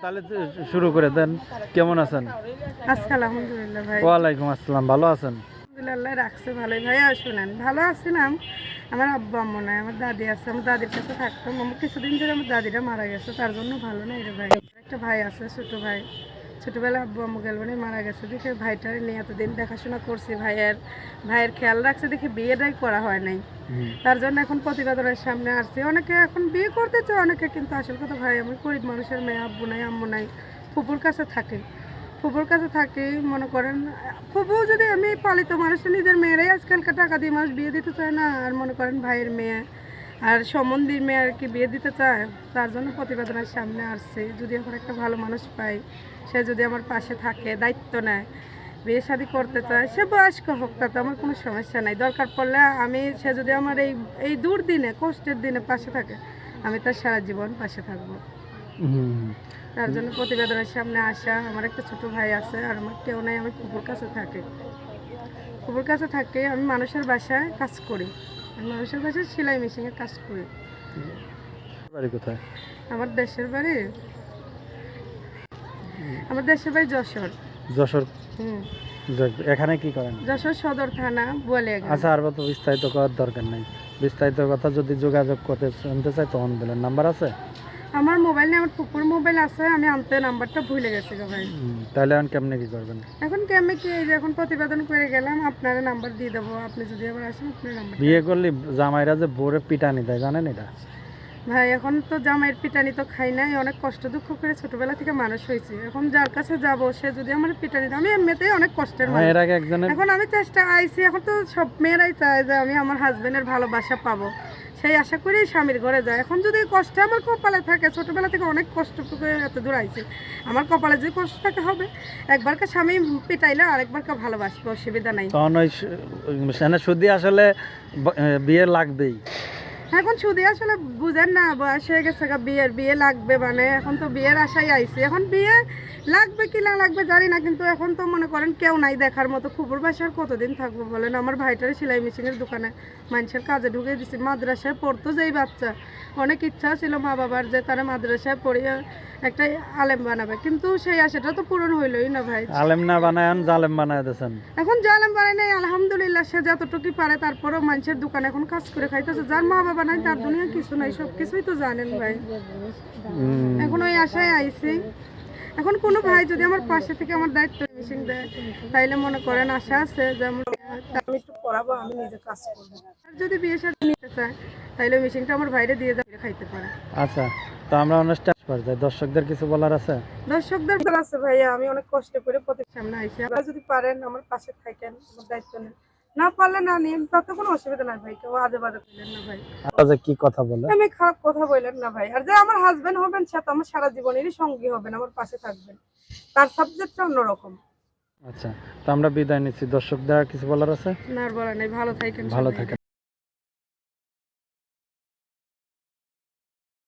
তাহলে শুরু করে দেন। কেমন আছেন? আজকে আলহামদুলিল্লাহ ভাই। ওয়ালাইকুম আসসালাম ভালো আছেন? আলহামদুলিল্লাহ রাখছে ভালোই। ভাইয়া শুনেন ভালো আছিলাম আমার আব্বা আম্মু নাই আমার দাদি আছে আমার দাদির কাছে থাকতাম। আমার কিছুদিন ধরে আমার দাদিরা মারা গেছে তার জন্য ভালো নাই রে ভাই। একটা ভাই আছে ছোট ভাই। ছোটবেলায় আব্বু আম্মু গেল মানে মারা গেছে দেখে ভাইটার নিয়ে এতদিন দেখাশোনা করছি ভাইয়ের ভাইয়ের খেয়াল রাখছে দেখে বিয়েটাই করা হয় নাই। তার জন্য এখন প্রতিবেদনের সামনে আসছে। অনেকে এখন বিয়ে করতে চায় অনেকে কিন্তু আসল কথা ভাই আমি গরিব মানুষের মেয়ে আব্বু নাই আম্মু নাই ফুপুর কাছে থাকে। ফুপুর কাছে থাকি মনে করেন ফুপু যদি আমি পালিত মানুষের নিজের মেয়েরাই আজকালকার টাকা দিয়ে মানুষ বিয়ে দিতে চায় না আর মনে করেন ভাইয়ের মেয়ে আর সম্বন্ধীর মেয়ে আর কি বিয়ে দিতে চায় তার জন্য প্রতিবেদনের সামনে আসছে। যদি এখন একটা ভালো মানুষ পাই সে যদি আমার পাশে থাকে দায়িত্ব নেয় বিয়ে শাদি করতে চায় সে বয়স্ক হোক তাতে আমার কোনো সমস্যা নাই। দরকার পড়লে আমি সে যদি আমার এই এই দুর্দিনে কষ্টের দিনে পাশে থাকে আমি তার সারা জীবন পাশে থাকব। তার জন্য প্রতিবেদনের সামনে আসা আমার একটা ছোট ভাই আছে আর আমার কেউ নাই আমি কুকুর কাছে থাকে। কুকুর কাছে থাকে আমি মানুষের বাসায় কাজ করি। মানুষের কাছে সেলাই মেশিনের কাজ করি। বাড়ি কোথায়? আমার দেশের বাড়ি। আমার দেশের বাড়ি যশোর। যশোর? এখানে কি করেন? যশোর সদর থানা বলে আচ্ছা আর তো বিস্তারিত করার দরকার নাই। বিস্তারিত কথা যদি যোগাযোগ করতে শুনতে চাই তখন বলেন। নাম্বার আছে? আমার মোবাইল নেই আমার ফুপুর মোবাইল আছে আমি আনতে নাম্বারটা ভুলে গেছি গো ভাই। তাহলে এখন কেমনে কি করবেন? এখন কি আমি কি এই যে এখন প্রতিবেদন করে গেলাম আপনার নাম্বার দিয়ে দেবো আপনি যদি আবার আসেন আপনার নাম্বার বিয়ে করলে জামাইরা যে বোরে পিটানি দেয় জানেন এটা? ভাই এখন তো জামাইয়ের পিটানি তো খাই নাই অনেক কষ্ট দুঃখ করে ছোটবেলা থেকে মানুষ হয়েছি। এখন যার কাছে যাব সে যদি আমার পিটানি আমি এমনিতেই অনেক কষ্টের মানুষ। এর আগে একজনের এখন আমি চেষ্টা আইছি এখন তো সব মেয়েরাই চায় যে আমি আমার হাজবেন্ডের ভালোবাসা পাবো। সেই আশা করেই স্বামীর ঘরে যায়। এখন যদি কষ্ট আমার কপালে থাকে ছোটবেলা থেকে অনেক কষ্ট করে এত দূর আইছি। আমার কপালে যে কষ্ট থাকে হবে। একবারকে স্বামী পিটাইলে আরেকবারকে ভালোবাসবে অসুবিধা নাই। তখন ওই আসলে বিয়ে লাগবেই। এখন শুধু আসলে বুঝেন না, বয়স হয়ে গেছে বিয়ের, বিয়ে লাগবে মানে এখন তো বিয়ের আশাই আইছে। এখন বিয়ে লাগবে কি না লাগবে জানি না কিন্তু এখন তো মনে করেন কেউ নাই দেখার মতো। খুবর বাসার কতদিন থাকব বলেন? আমার ভাইটার সেলাই মেশিনের দোকানে মানুষের কাজে ঢুকে দিছি মাদ্রাসায় পড়তো যেই বাচ্চা। অনেক ইচ্ছা ছিল মা বাবার যে তারা মাদ্রাসায় পড়িয়ে একটা আলেম বানাবে কিন্তু সেই আশাটা তো পূরণ হইলই না ভাই। আলেম না বানায় জালেম বানায় দিয়েছেন এখন জালাম বানাই নাই আলহামদুলিল্লাহ সে যতটুকু পারে তারপরেও মানুষের দোকানে এখন কাজ করে খাইতেছে। যার মা বাবা নাই তার দুনিয়া কিছু নাই সব কিছুই তো জানেন ভাই। এখন ওই আশায় আইছি। এখন কোনো ভাই যদি আমার পাশে থেকে আমার দায়িত্ব মেশিন দেয় তাইলে মনে করেন আশা আছে যে আমার আমি একটু পড়াবো আমি নিজে কাজ করব। আর যদি বিয়ে সাথে নিতে চায় তাইলে মেশিনটা আমার ভাইরে দিয়ে যাবে খাইতে পারে। আচ্ছা তো আমরা অনুষ্ঠান পর্যায়ে দর্শকদের কিছু বলার আছে? দর্শকদের বলার আছে ভাইয়া আমি অনেক কষ্ট করে প্রতি সামনে আইছি আপনারা যদি পারেন আমার পাশে থাকেন আমার দায়িত্ব নেন। না পারলে না নিন তাতে কোনো অসুবিধা নাই ভাই কেউ আজে বাজে না ভাই। আচ্ছা কি কথা বলে আমি খারাপ কথা বললেন না ভাই। আর যে আমার হাজবেন্ড হবেন সে তো আমার সারা জীবনেরই সঙ্গী হবেন আমার পাশে থাকবেন। তার সাবজেক্টটা অন্যরকম। আচ্ছা তো আমরা বিদায় নিচ্ছি। দর্শকদের কিছু বলার আছে? না আর বলা নেই ভালো থাকেন ভালো। থাকেন।